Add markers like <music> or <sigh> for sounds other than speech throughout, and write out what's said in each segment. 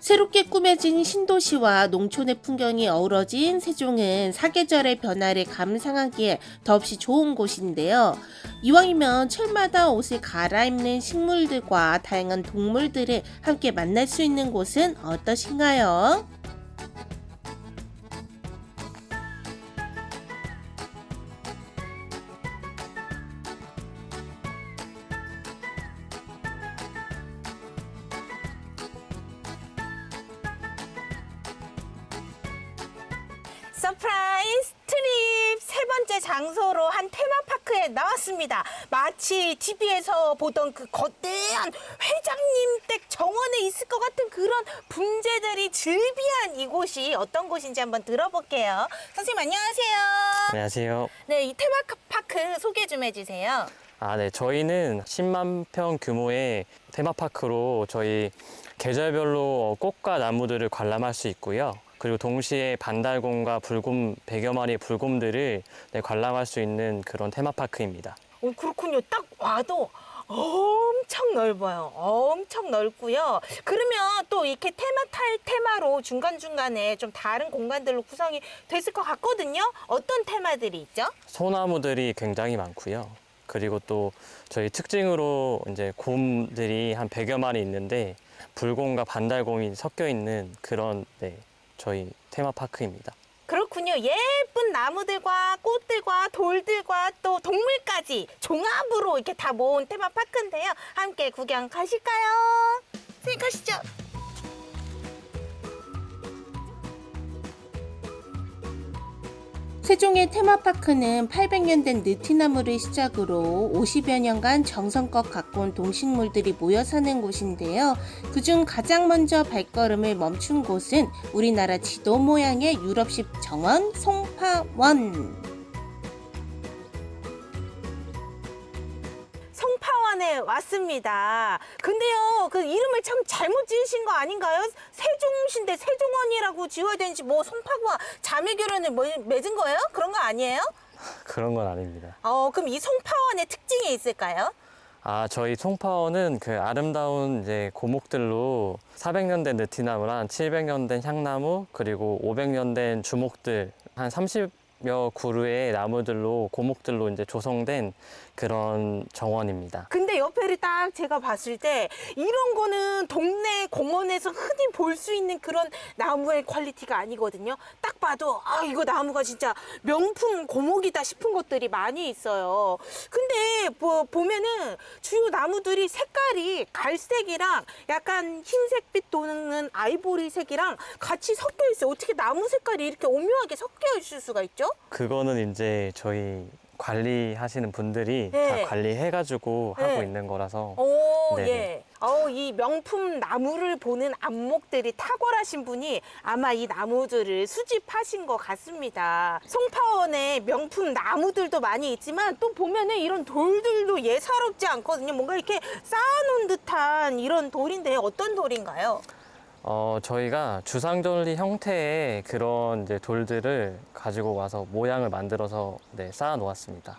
새롭게 꾸며진 신도시와 농촌의 풍경이 어우러진 세종은 사계절의 변화를 감상하기에 더없이 좋은 곳인데요. 이왕이면 철마다 옷을 갈아입는 식물들과 다양한 동물들을 함께 만날 수 있는 곳은 어떠신가요? 서프라이즈 트립 세 번째 장소로 한 테마파크에 나왔습니다. 마치 TV에서 보던 그 거대한 회장님 댁 정원에 있을 것 같은 그런 분재들이 즐비한 이곳이 어떤 곳인지 한번 들어볼게요. 선생님 안녕하세요. 안녕하세요. 네, 이 테마파크 소개 좀 해주세요. 아, 네. 저희는 10만 평 규모의 테마파크로 저희 계절별로 꽃과 나무들을 관람할 수 있고요. 그리고 동시에 반달곰과 불곰, 100여 마리의 불곰들을 네, 관람할 수 있는 그런 테마파크입니다. 오, 그렇군요. 딱 와도 엄청 넓어요. 엄청 넓고요. 그러면 또 이렇게 테마 탈 테마로 중간중간에 좀 다른 공간들로 구성이 됐을 것 같거든요. 어떤 테마들이 있죠? 소나무들이 굉장히 많고요. 그리고 또 저희 특징으로 이제 곰들이 한 100여 마리 있는데 불곰과 반달곰이 섞여 있는 그런 네, 저희 테마파크입니다. 그렇군요. 예쁜 나무들과 꽃들과 돌들과 또 동물까지 종합으로 이렇게 다 모은 테마파크인데요. 함께 구경 가실까요? 선생님 가시죠. 세종의 테마파크는 800년 된 느티나무를 시작으로 50여 년간 정성껏 가꾼 동식물들이 모여 사는 곳인데요. 그중 가장 먼저 발걸음을 멈춘 곳은 우리나라 지도 모양의 유럽식 정원 송파원. 송파원에 왔습니다. 근데요, 그 이름을 참 잘못 지으신 거 아닌가요? 세종시인데 세종원이라고 지어야 되는지 뭐 송파구와 자매 결혼을 뭐 맺은 거예요? 그런 거 아니에요? 그런 건 아닙니다. 어, 그럼 이 송파원의 특징이 있을까요? 아, 저희 송파원은 그 아름다운 이제 고목들로 400년 된 느티나무랑 700년 된 향나무 그리고 500년 된 주목들 한 30 여 그루의 나무들로 고목들로 이제 조성된 그런 정원입니다. 근데 옆에를 딱 제가 봤을 때 이런 거는 동네 공원에서 흔히 볼 수 있는 그런 나무의 퀄리티가 아니거든요. 딱 봐도 아 이거 나무가 진짜 명품 고목이다 싶은 것들이 많이 있어요. 근데 뭐 보면은 주요 나무들이 색깔이 갈색이랑 약간 흰색빛 도는 아이보리색이랑 같이 섞여 있어요. 어떻게 나무 색깔이 이렇게 오묘하게 섞여 있을 수가 있죠? 그거는 이제 저희 관리하시는 분들이 네. 다 관리해가지고 네. 하고 있는 거라서 오, 네네. 예. 어, 이 명품 나무를 보는 안목들이 탁월하신 분이 아마 이 나무들을 수집하신 것 같습니다. 송파원에 명품 나무들도 많이 있지만 또 보면은 이런 돌들도 예사롭지 않거든요. 뭔가 이렇게 쌓아놓은 듯한 이런 돌인데 어떤 돌인가요? 어, 저희가 주상절리 형태의 그런 이제 돌들을 가지고 와서 모양을 만들어서 네, 쌓아 놓았습니다.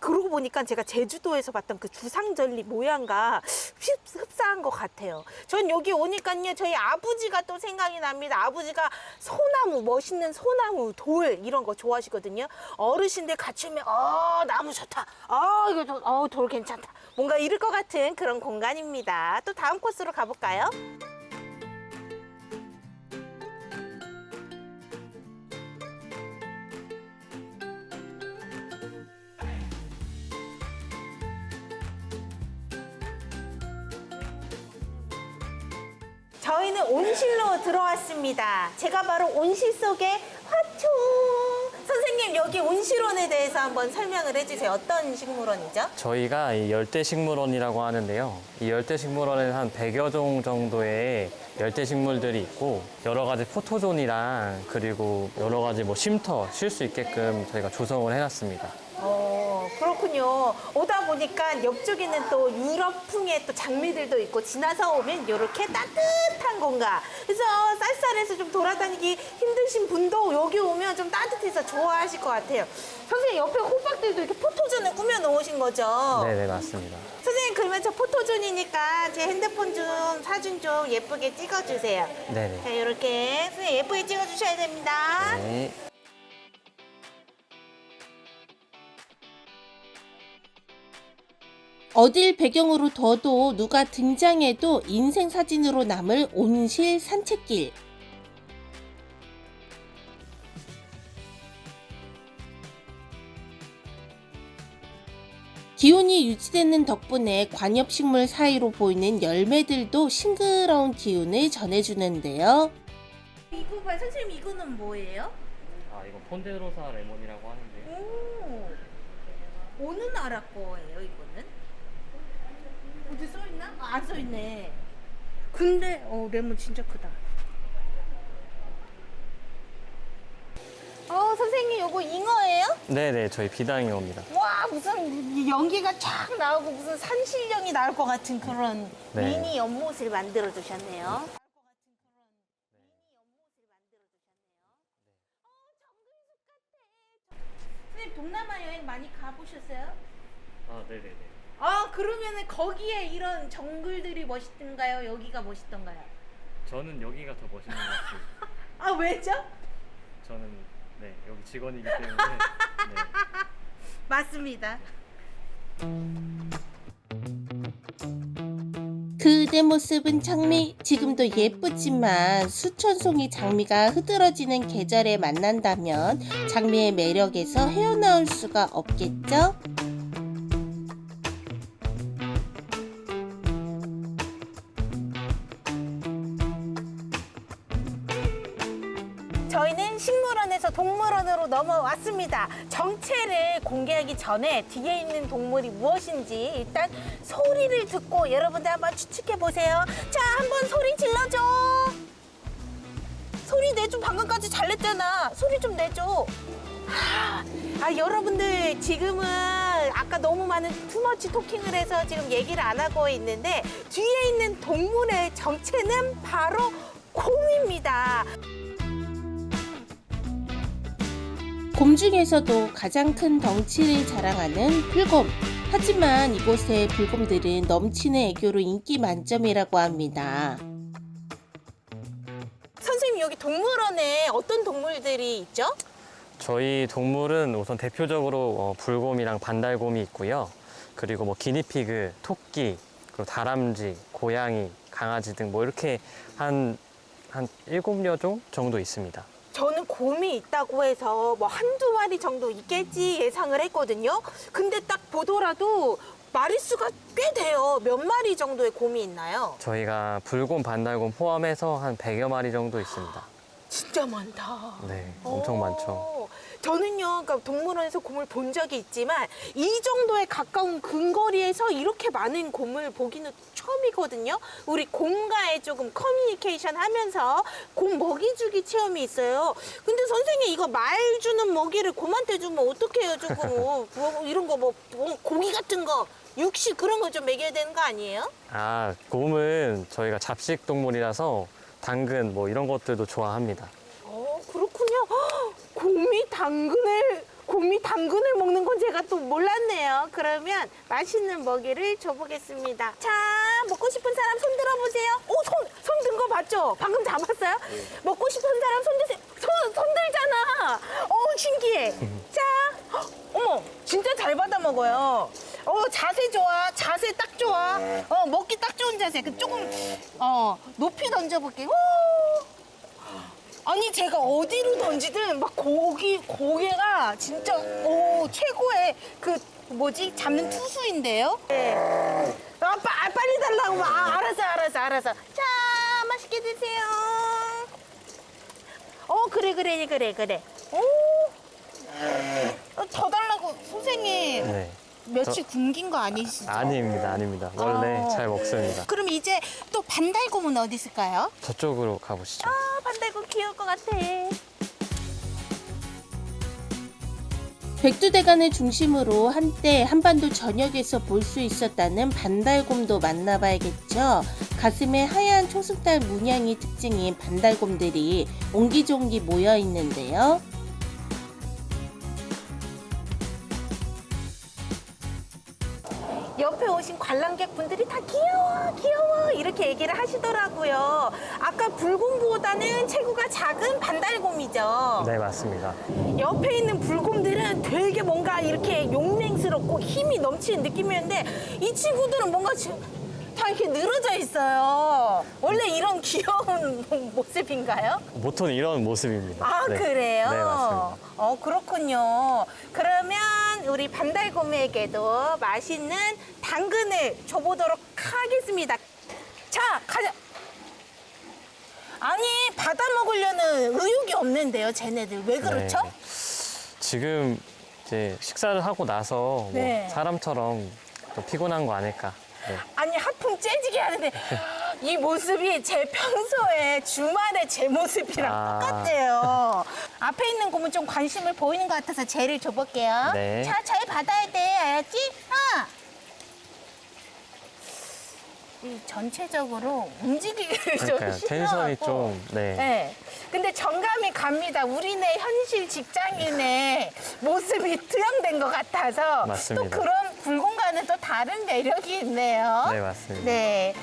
그러고 보니까 제가 제주도에서 봤던 그 주상절리 모양과 흡- 흡사한 것 같아요. 전 여기 오니까요, 저희 아버지가 또 생각이 납니다. 아버지가 소나무, 멋있는 소나무, 돌, 이런 거 좋아하시거든요. 어르신들 같이 오면, 어, 나무 좋다. 어, 이거, 도- 어, 돌 괜찮다. 뭔가 이럴 것 같은 그런 공간입니다. 또 다음 코스로 가볼까요? 저희는 온실로 들어왔습니다. 제가 바로 온실 속의 화초. 선생님, 여기 온실원에 대해서 한번 설명을 해주세요. 어떤 식물원이죠? 저희가 이 열대식물원이라고 하는데요. 이 열대식물원에는 한 100여 종 정도의 열대식물들이 있고 여러 가지 포토존이랑 그리고 여러 가지 뭐 쉼터 쉴 수 있게끔 저희가 조성을 해놨습니다. 어, 그렇군요. 오다 보니까 옆쪽에는 또 유럽풍의 또 장미들도 있고 지나서 오면 이렇게 따뜻한 공간. 그래서 쌀쌀해서 좀 돌아다니기 힘드신 분도 여기 오면 좀 따뜻해서 좋아하실 것 같아요. 선생님 옆에 호박들도 이렇게 포토존을 꾸며 놓으신 거죠? 네네 맞습니다. 선생님 그러면 그러면 저 포토존이니까 제 핸드폰 좀 사진 좀 예쁘게 찍어주세요. 네네. 자, 이렇게 선생님 예쁘게 찍어주셔야 됩니다. 네. 어딜 배경으로 둬도 누가 등장해도 인생 사진으로 남을 온실 산책길. 기온이 유지되는 덕분에 관엽식물 사이로 보이는 열매들도 싱그러운 기운을 전해주는데요. 이거 봐, 선생님 이거는 뭐예요? 아 이건 폰데로사 레몬이라고 하는데 오, 어느 나라 거예요, 이거는? 어디 써있나? 아, 안 써있네. 근데, 어, 레몬 진짜 크다. 어, 선생님, 요거 잉어예요? 네네 저희 비당이옵니다. 와, 무슨 연기가 쫙 나오고 무슨 산신령이 나올 것 같은 그런 네. 미니 연못을 만들어 주셨네요. 선생님 동남아 여행 많이 가보셨어요? 아 네네네. 아 그러면은 거기에 이런 정글들이 멋있던가요? 여기가 멋있던가요? 저는 여기가 더 멋있는 것 같습니다. <laughs> 아 왜죠? 저는 네 여기 직원이기 때문에 네. <laughs> 맞습니다. 그대 모습은 장미 지금도 예쁘지만 수천 송이 장미가 흐드러지는 계절에 만난다면 장미의 매력에서 헤어나올 수가 없겠죠? 저희는 식물원에서 동물원으로 넘어왔습니다. 정체를 공개하기 전에 뒤에 있는 동물이 무엇인지 일단 소리를 듣고 여러분들 한번 추측해 보세요. 자, 한번 소리 질러줘. 소리 내줘. 방금까지 잘 냈잖아. 소리 좀 내줘. 아, 아, 여러분들 지금은 아까 너무 많은 투머치 토킹을 해서 지금 얘기를 안 하고 있는데 뒤에 있는 동물의 정체는 바로 곰입니다. 곰 중에서도 가장 큰 덩치를 자랑하는 불곰. 하지만 이곳의 불곰들은 넘치는 애교로 인기 만점이라고 합니다. 선생님 여기 동물원에 어떤 동물들이 있죠? 저희 동물은 우선 대표적으로 어, 불곰이랑 반달곰이 있고요. 그리고 뭐 기니피그, 토끼, 그리고 다람쥐, 고양이, 강아지 등 뭐 이렇게 한, 한 일곱 여종 정도 있습니다. 저는 곰이 있다고 해서 뭐 한두 마리 정도 있겠지 예상을 했거든요. 근데 딱 보더라도 마리수가 꽤 돼요. 몇 마리 정도의 곰이 있나요? 저희가 불곰, 반달곰 포함해서 한 100여 마리 정도 있습니다. 진짜 많다. 네, 엄청 오. 많죠. 저는요, 그러니까 동물원에서 곰을 본 적이 있지만 이 정도에 가까운 근거리에서 이렇게 많은 곰을 보기는 처음이거든요. 우리 곰과의 조금 커뮤니케이션 하면서 곰 먹이 주기 체험이 있어요. 근데 선생님 이거 말 주는 먹이를 곰한테 주면 어떡해요, 조금 뭐, <laughs> 뭐 이런 거뭐 고기 같은 거 육식 그런 거 좀 먹여야 되는 거 아니에요? 아, 곰은 저희가 잡식 동물이라서 당근 뭐 이런 것들도 좋아합니다. 곰이 당근을 곰이 당근을 먹는 건 제가 또 몰랐네요. 그러면 맛있는 먹이를 줘보겠습니다. 자, 먹고 싶은 사람 손 들어보세요. 오, 손, 손 든 거 봤죠? 방금 잡았어요? 먹고 싶은 사람 손 드세요. 손, 손 들잖아. 어, 신기해. <laughs> 자, 헉, 어머, 진짜 잘 받아 먹어요. 어, 자세 좋아. 자세 딱 좋아. 어, 먹기 딱 좋은 자세. 그 조금, 어, 높이 던져볼게. 요 아니 제가 어디로 던지든 막 고기 고개가 진짜 오 최고의 그 뭐지 잡는 투수인데요. 네. 아, 빠, 아, 빨리 달라고 아, 알았어 알았어 알았어. 자 맛있게 드세요. 어 그래 그래 그래 그래. 오. 어, 더 달라고 선생님 네. 며칠 굶긴 거 아니시죠? 아닙니다, 아닙니다. 원래 어. 잘 먹습니다. 그럼 이제 또 반달곰은 어디 있을까요? 저쪽으로 가보시죠. 아 반달곰 귀여울 것 같아. 백두대간을 중심으로 한때 한반도 전역에서 볼 수 있었다는 반달곰도 만나봐야겠죠. 가슴에 하얀 초승달 문양이 특징인 반달곰들이 옹기종기 모여 있는데요. 관람객분들이 다 귀여워, 귀여워 이렇게 얘기를 하시더라고요. 아까 붉은보다는 체구가 작은 반달곰이죠. 네, 맞습니다. 옆에 있는 불곰들은 되게 뭔가 이렇게 용맹스럽고 힘이 넘치는 느낌이었는데 이 친구들은 뭔가 지금 다 이렇게 늘어져 있어요. 원래 이런 <laughs> 귀여운 모습인가요? 보통 이런 모습입니다. 아 네. 그래요? 네, 맞습니다. 어 그렇군요. 그러면 우리 반달곰에게도 맛있는 당근을 줘보도록 하겠습니다. 자 가자. 아니 받아 먹으려는 의욕이 없는데요, 쟤네들 왜 그렇죠? 네. 지금 이제 식사를 하고 나서 뭐 네. 사람처럼 좀 피곤한 거 아닐까. 네. 아니 하품 째지게 하는데 <laughs> 이 모습이 제 평소에 주말에 제 모습이랑 아. 똑같대요. 앞에 있는 곰은 좀 관심을 보이는 것 같아서 쟤를 줘볼게요. 네. 자, 잘 받아야 돼. 알았지? 아. 이 전체적으로 움직이기를 좀 그러니까요. 싫어하고. 텐션이 좀, 네. 네. 근데 정감이 갑니다. 우리네 현실 직장인의 모습이 투영된 것 같아서 맞습니다. 또 그런 불공과는 또 다른 매력이 있네요. 네, 맞습니다. 네.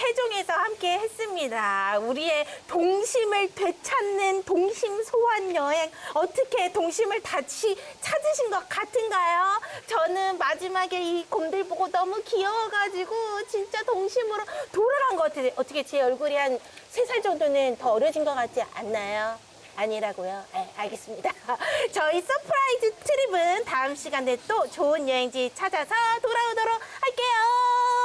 세종에서 함께 했습니다. 우리의 동심을 되찾는 동심 소환 여행 어떻게 동심을 다시 찾으신 것 같은가요? 저는 마지막에 이 곰들 보고 너무 귀여워가지고 진짜 동심으로 돌아간 것 같아요. 어떻게 제 얼굴이 한 세 살 정도는 더 어려진 것 같지 않나요? 아니라고요? 네, 알겠습니다. <laughs> 저희 서프라이즈 트립은 다음 시간에 또 좋은 여행지 찾아서 돌아오도록 할게요.